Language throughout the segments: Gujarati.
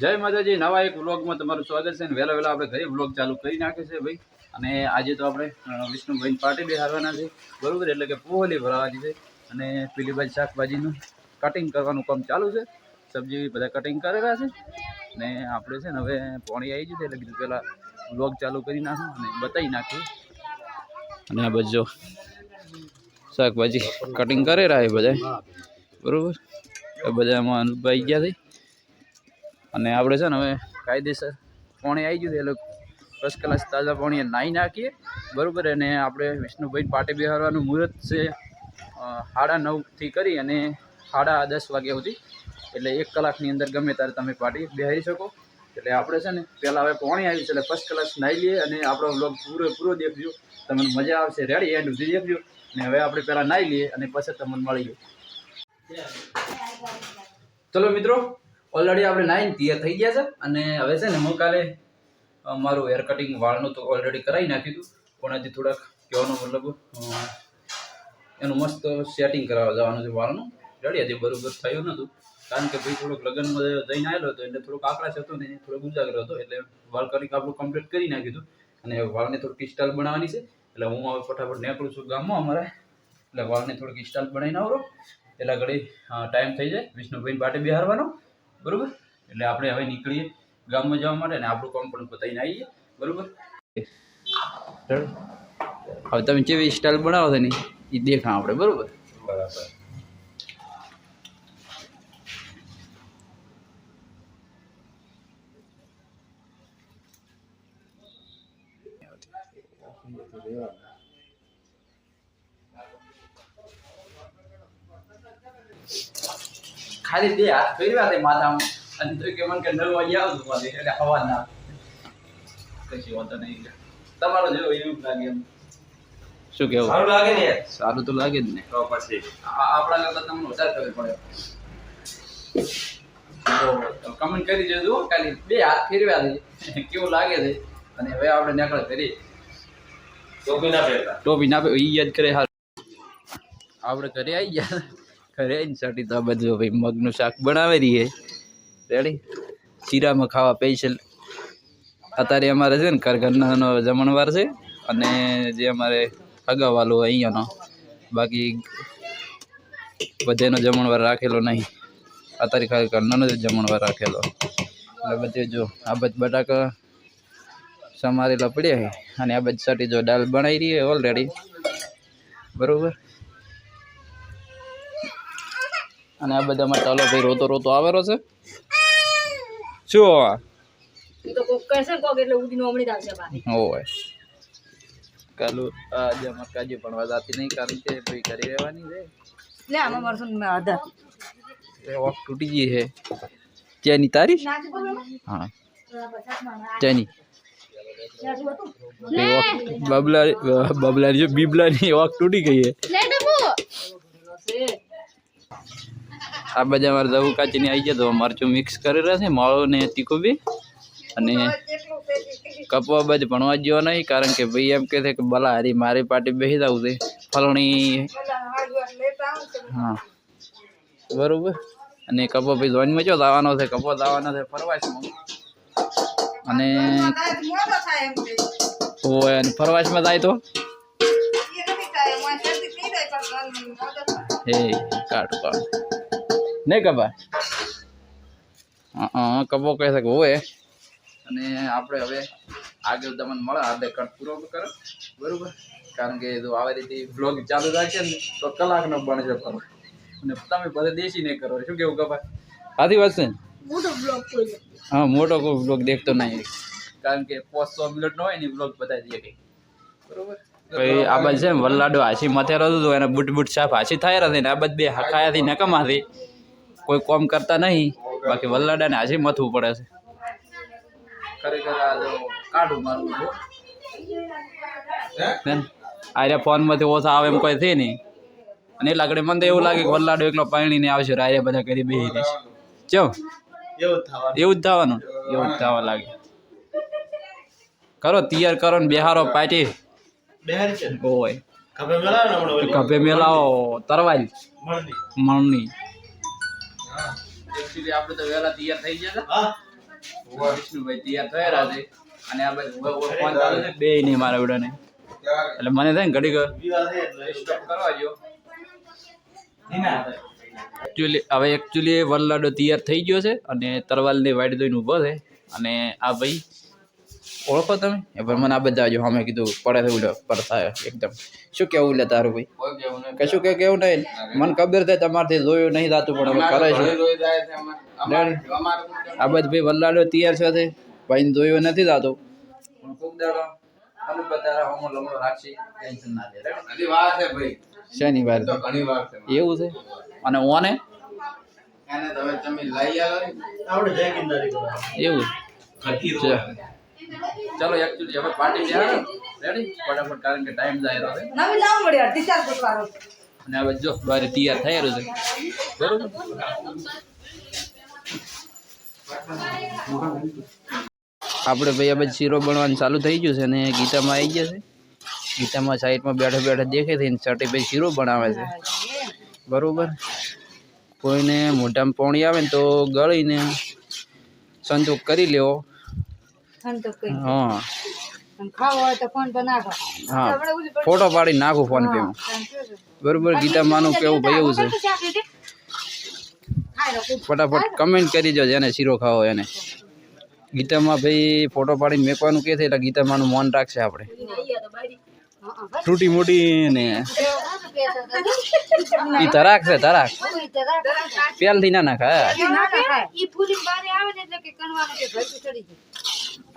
જય માતાજી, નવા એક વ્લોગમાં તમારું સ્વાગત છે અને વહેલા વહેલા આપણે ઘરે વ્લોગ ચાલુ કરી નાખે છે ભાઈ. અને આજે તો આપણે વિષ્ણુભાઈને વિષ્ણુભાઈ પાર્ટી બેહારવાના છે. બરાબર, એટલે કે પોહલી ભરાવાની છે. અને પેલી બાજુ શાકભાજીનું કટિંગ કરવાનું કામ ચાલુ છે. સબ્જી બધા કટિંગ કરેલા છે. ને આપણે છે ને હવે પાણી આવી જશે, એટલે કીધું પહેલાં વ્લોગ ચાલુ કરી નાખું અને બતાવી નાખું. અને આ બધું શાકભાજી કટિંગ કરેલા એ બધા. બરાબર? એ બધા એમાં અનુભાઈ ગયા છે. અને આપણે છે ને હવે કાયદેસર પાણી આવી ગયું એટલે ફર્સ્ટ ક્લાસ તાજા પાણી નાહી નાખીએ. બરાબર અને આપણે વિષ્ણુભાઈ પાટે બિહારવાનું મુહૂર્ત છે સાડા નવથી કરી અને સાડા દસ વાગ્યા સુધી. એટલે એક કલાકની અંદર ગમે ત્યારે તમે પાર્ટી બિહારી શકો. એટલે આપણે છે ને પહેલાં હવે પાણી આવ્યું છે, એટલે ફર્સ્ટ ક્લાસ નાહી લઈએ અને આપણો બ્લોગ પૂરો પૂરો દેખજો. તમને મજા આવશે. રેડી એન્ડ સુધી દેખજો. અને હવે આપણે પહેલાં નાહી લઈએ અને પછી તમને મળીએ ચલો મિત્રો ઓલરેડી આપણે નાઇન તૈયાર થઈ ગયા છે. અને હવે છે ને હું કાલે મારું હેર કટિંગ વાળનું તો ઓલરેડી કરાવી નાખ્યું હતું. પણ હજી થોડાક કહેવાનો મતલબ એનું મસ્ત સેટિંગ કરાવવા જવાનું છે વાળનું. રેડી હજી બરોબર થયું નહોતું કારણ કે ભાઈ થોડોક લગ્નમાં જઈને આવેલો હતો, એટલે થોડોક આકડા હતો ને થોડો ઉજાગરો હતો, એટલે વાળ કટિંગ આપણું કમ્પ્લીટ કરી નાખ્યું હતું. અને વાળને થોડીક સ્ટાઇલ બનાવવાની છે. એટલે હું હવે ફટાફટ નીકળું છું ગામમાં અમારે. એટલે વાળને થોડીક સ્ટાઇલ બનાવીને આવરો. એટલે ઘડી ટાઈમ થઈ જાય. વિષ્ણુભાઈ બાટે બિહારવાનો. બરોબર? એટલે આપણે હવે નીકળીએ ગામમાં જવા માટે ને આપણું કામ પણ પતાવીને આવીએ બરોબર? હવે તમે જેવી સ્ટાઇલ બનાવો છો ને એ દેખા આપણે બરોબર? બરાબર. ખાલી બે હાથ ફેરવ્યા તે માથામાં. અને તો કે મને કે નવ વાગે આવતું મારે એટલે હવા ના કશી વાંધો નહીં તમારો જેવો એવું લાગે એમ. શું કેવું? સારું લાગે ને સારું તો લાગે જ ને. તો પછી. આપણા કરતા તમને વધારે ખબર પડે. તો કમેન્ટ કરી દેજો ખાલી બે હાથ ફેરવ્યા છે. કેવું લાગે છે? અને હવે આપણે નીકળે કરી ટોપી ના પહેરતા. ટોપી ના ઈ યાદ કરે હાલ. આપણે ઘરે આવી ગયા. આવીને સાટી તો આ બધું ભાઈ મગનું શાક બનાવી રહીએ રેડી ચીરામાં ખાવા સ્પેશિયલ અત્યારે અમારે છે ને ઘર જમણવાર છે અને જે અમારે અગાવાલો અહીંયાનો. બાકી બધેનો જમણવાર રાખેલો નહીં. અત્યારે ખાલી ઘરનો જ જમણવાર રાખેલો. એટલે બધે જો, આ બધ બટાકા સમારેલા પડ્યા અને આ બધી સાટી જો દાળ બનાવી રહી ઓલરેડી બરોબર? અને આ બધામાં તલો ભાઈ રોતો રોતો આવેલો છે. શું? ઈ તો કોક કરશે કોક એટલે ઉડીને ઓમણી આવશે ભાઈ ઓય. કાલુ આજે અમારે કાજુ ભણવા જાતી નહીં કારણ કે ભાઈ કરી રહેવાની છે? લે આમાં મરસું મે આધા. એ ઓફ તૂટી ગઈ છે. ચેની તારી હા. ચેની. એ બબલા બબલા જો બીબલાની ઓક તૂટી ગઈ છે. આ બધા અમારે દવું કાચીને આવી જાય તો મરચું મિક્સ કરી રહ્યા છે માળો ને તીખું બી. અને કપવા બાજુ ભણવા જેવો નહીં કારણ કે ભાઈ એમ કહે છે કે બલા હારી મારી પાર્ટી બેસી જવું છે. ફલણી હા બરોબર. અને કપો ભાઈ જોઈનમાં ચો આવવાનો છે કપો આવવાનો છે ફરવાશમાં અને ફરવાશમાં જાય તો? હે કાઢ કાઢ. નહીં કબા હા કબો કહી શકે હોય અને આપણે હવે આગળ તમને મળે આપણે કટ પૂરો કરો. બરોબર? કારણ કે જો આવી રીતે બ્લોગ ચાલુ રાખે ને તો કલાકનો બનશે પણ અને તમે બધે દેશી નહીં કરો. શું કેવું કબા સાચી વાત છે ને? મોટો બ્લોગ કોઈ હા મોટો કોઈ બ્લોગ દેખતો નહીં. કારણ કે પાંચસો મિનિટનો હોય ને બ્લોગ બતાવી દઈએ કંઈક. બરોબર? પછી આ બાજુ છે ને વલ્લાડો હાસી મથેરો હતો એને બુટ બુટ સાફ હાસી થાય હતી ને? આ બધ બે હકાયાથી નકમાથી કોઈ કોમ કરતા નહીં. બાકી વલ્લાડાને હાસી મથવું પડે છે. ખરેખર આ કાઢું મારું બેન આર્યા ફોનમાંથી ઓછા આવે એમ કોઈ થઈ નહીં. અને એટલા ઘડી મને તો એવું લાગે કે વલ્લાડો એકલો પાણીને આવશે રાયરે બધા કરી બેસી રહેશે. ચો? એવું જ થવાનું. એવું જ થવા લાગે. કરો તૈયાર કરો ને બિહારો પાટી હમણાં ઓલી. કભે મેલાવો તરવાલ મળની મણની. એકચ્યુઅલી આપણે તો વહેલા તૈયાર થઈ ગયા હા. વિષ્ણુભાઈ તૈયાર થયેલા છે. અને આ બધું ફોન ચાલુ છે. બે નહીં મારા વિડાને એટલે મને થાય ને ઘડી વિવાહ સ્ટોપ કરવા જો એકચ્યુઅલી હવે એકચ્યુઅલી વરલાડો તૈયાર થઈ ગયો છે અને તરવાલની વાઈટ દઈને ઊભો છે. અને આ ભાઈ ઓળખો તમે? એ પણ મને આ બધા જો અમે કીધું પડે છે પર પડતા એકદમ. શું કેવું લે તારું ભાઈ? કશું કે કેવું નહીં? મને ખબર છે તમારથી જોયું નહીં થતું પણ અમે કરે છે. આ બધા ભાઈ વલ્લાડો તૈયાર છે તે ભાઈને જોયું નથી થતું. પણ કોક દાડો અમુક બધા હોમો લમણો રાખશે ટેન્શન ના લે. Ready? વાર છે ભાઈ. શેની તો ઘણી વાર છે એવું છે? અને ઓને? એને તમે તમે લઈ આવો ને. જય એવું? છે. ચાલો એકચ્યુઅલી હવે પાર્ટી રેડી ફટાફટ કારણ કે ટાઈમ જાય રહ્યો છે નવી લાવ મળી અડધી ચાર ફૂટવાળો અને હવે જો બારે તૈયાર થયેલું છે. બરોબર? આપણે ભાઈ હવે શીરો બનવાનું ચાલુ થઈ ગયું છે અને ગીતામાં આવી ગયા છે. ગીતામાં સાઈડમાં બેઠા બેઠા દેખે છે ચટી ભાઈ શીરો બનાવે છે. બરોબર? કોઈને મોઢામાં પોણી આવે ને તો ગળીને સંતોષ કરી લેવો સંતોષ કરી હા. ખાવો હોય તો ફોન પર નાખો. હા. ફોટો પાડી નાખું ફોન પે બરોબર ગીતા માનું કેવું ભાઈ એવું છે. ફટાફટ કમેન્ટ કરી દો જેને શીરો ખાવો એને. ગીતામાં ભાઈ ફોટો પાડીને મેકવાનું કે છે? એટલે ગીતામાનું મન રાખશે આપણે. તૂટી મોટી ને. ઈ તરાક છે તરાક પહેલથી ના નાખાય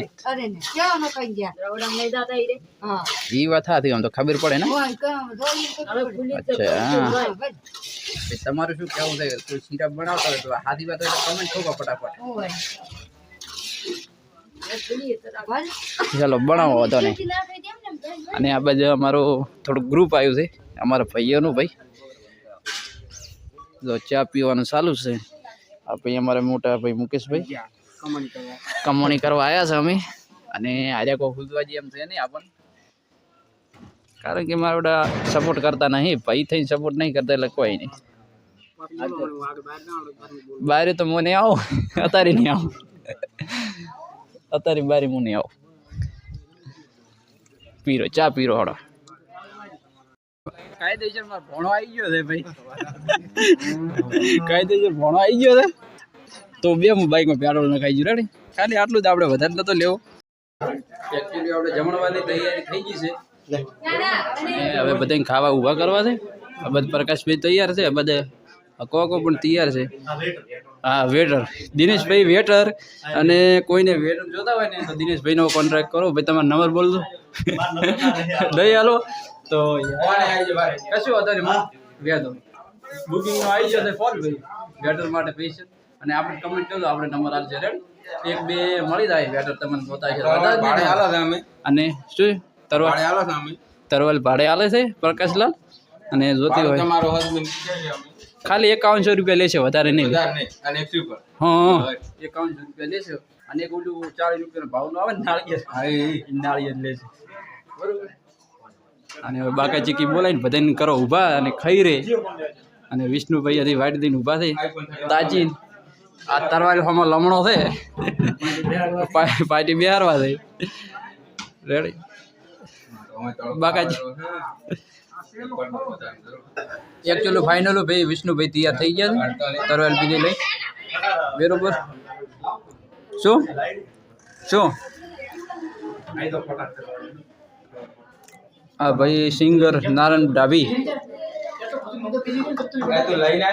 ને. અરે, ને? હા. ઈ વાત હતી આમ તો ખબર પડે ને. અચ્છા તમારું શું કેવું છે? કોઈ શીરા બનાવતા હોય તો હાથી વાત હોય તો કમેન્ટ ઠોકો ફટાફટ. ચાલો બનાવો હતો ને. અને આ બાજુ અમારું થોડું ગ્રુપ આવ્યું છે અમારા ભાઈઓનું ભાઈ. જો ચા પીવાનું ચાલુ છે. આ ભાઈ અમારા મોટા ભાઈ મુકેશભાઈ. કમોણી કરવા. આવ્યા છે અમે. અને આર્યા કોઈ ખુદવાજી એમ છે નહીં આપણને કારણ કે મારા બધા સપોર્ટ કરતા નહીં ભાઈ થઈને સપોર્ટ નહીં કરતા એટલે કોઈ નહીં. બારે તો મને આવો. અત્યારે નહીં આવો. અત્યારે બારે મને આવો. પીરો ચા પીરો હડો કાયદેસર મારો ભણો આવી ગયો છે ભાઈ. કાયદેસર ભણો આવી ગયો છે? તો બે હું બાઈકમાં પેટ્રોલ નખાઈ ગયું. રેડી ખાલી આટલું જ આપણે વધારે નતો લેવો. એકચ્યુઅલી આપણે જમણવાની તૈયારી થઈ ગઈ છે. હવે બધાને ખાવા ઊભા કરવા છે. પ્રકાશભાઈ તૈયાર છે બધા કોકો પણ તૈયાર છે. હા વેટર દિનેશભાઈ વેટર અને કોઈને વેટર જોતા હોય ને તો દિનેશભાઈનો કોન્ટ્રાક્ટ કરો. ભાઈ તમારો નંબર રહે આપણે. દઈ હાલો તો કશું હતો નહીં. વ્યાજો. બુકિંગનો આવી ગયો ફોન ભાઈ. વેટર માટે પૈસા. અને આપણે કમેન્ટ કરજો આપણે નંબર આપશે રેડ એક બે મળી જાય બેટર તમને પોતા છે ભાડે. છે અમે. અને શું? તરવાલ? ભાડે આલો છે અમે. તરવાલ ભાડે આલે છે પ્રકાશલાલ? અને જોતી હોય. તમારો હસબન્ડ ખાલી એકાવનસો રૂપિયા લેશે વધારે નહીં. અને હા એકાવનસો રૂપિયા લેશે અને એક ઓલું ચાલીસ રૂપિયાનો ભાવનો આવે ને નાળિયેર. હા નાળિયેર લેશે. બરોબર? અને હવે બાકા ચીકી બોલાવીને બધાને કરો ઊભા અને ખાઈ રે. અને વિષ્ણુભાઈ હજી વાટ દઈને ઊભા થઈ તાજી આ તરવારીમાં લમણો છે. પાર્ટી બિહારવા થઈ રેડી બાકાજી. એકચ્યુઅલી ફાઇનલ ભાઈ વિષ્ણુભાઈ તૈયાર થઈ ગયા તરવાલ બીજી લઈ. બરોબર. શું? શું? આ ભાઈ સિંગર નારાયણ ડાભી. તો લઈને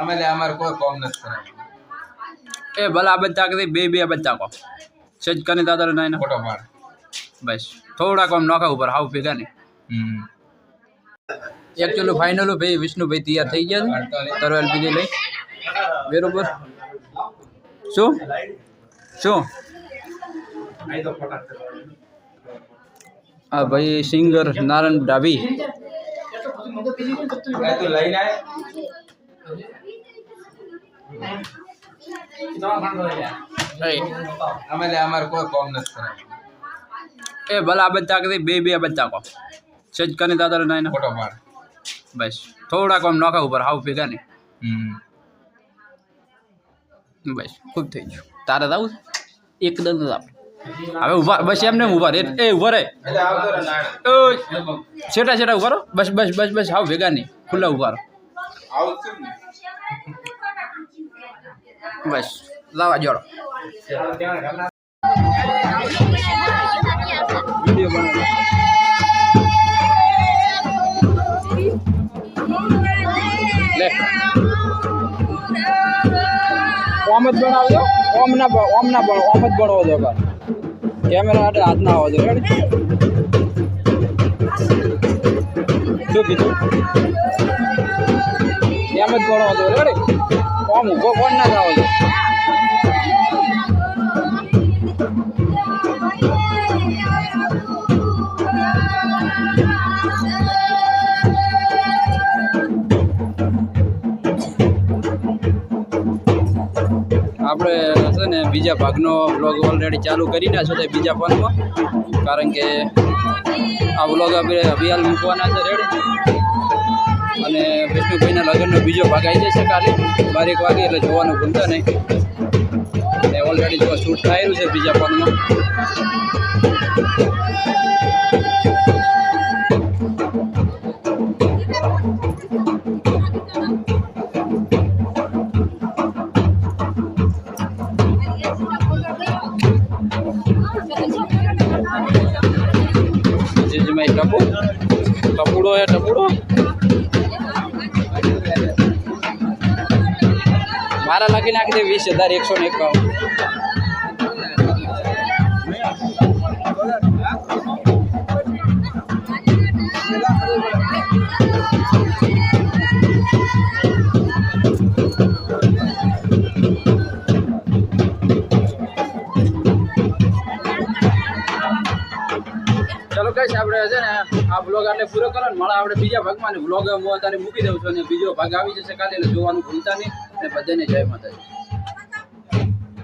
અમે લે અમારે કોઈ કોમ નથી કરાય એ ભલા બધા કે બે બે બધા કો સજ કને દાદા નાઈ ફોટો પાડ. બસ. થોડા કોમ નોખા ઉપર હાવ ભેગા ને. એકચ્યુઅલી ફાઇનલ ભાઈ વિષ્ણુભાઈ તૈયાર થઈ ગયા છે. તરવાલ બીજી લઈ. બરોબર. શું? શું? આ ભાઈ સિંગર નારાયણ ડાભી. એ તો લઈને આય અમે લે અમારે કોઈ કોમ નથી કરાય એ ભલા બધા કે બે બે બધા કો સજ કને દાદા નાઈ ફોટો પાડ બસ થોડાક આમ નોખા ઉપર હાવ ભેગા નહીં હમ બસ ખૂબ થઈ ગયું તારે જવું છે? એકદમ જ આપ હવે ઊભા બસ એમ ઊભા રે એ આવતો રે છેટા છેટા ઊભા રહો. બસ બસ બસ બસ, આવ, ભેગા નહીં. ખુલ્લા ઊભા રહો. બસ, લાવા, જોડો. ઓમ જ બનાવજો ઓમ ના ઓમ ના ઓમ જ બનવો જો કેમેરા માટે હાથ ના આવવા જોઈએ શું કીધું? એમ જ બનવો જોઈએ રેડી ઓમ ઊભો, કોણ ના થાવ જો બીજા ભાગનો વ્લોગ ઓલરેડી ચાલુ કરી નાખ્યો છે બીજા પાનમાં કારણ કે આ વ્લોગ આપણે અભિયાન મૂકવાના છે રેડી અને વિષ્ણુભાઈના લગ્નનો બીજો ભાગ આવી જશે કાલે, બારેક વાગે, એટલે જોવાનું ભૂલતા નહીં. અને ઓલરેડી જો શૂટ થયેલું છે બીજા પાનમાં લખી નાખી દે વીસ હજાર, એકસો ને એકાવન. ચલો કઈ આપણે છે ને આ બ્લોગ આટલે પૂરો કરો ને આપણે બીજા ભાગમાં ને બ્લોગ હું અત્યારે મૂકી દઉં છું અને બીજો ભાગ આવી જશે કાલે જોવાનું ભૂલતા નહીં. અને બધાને જય માતાજી.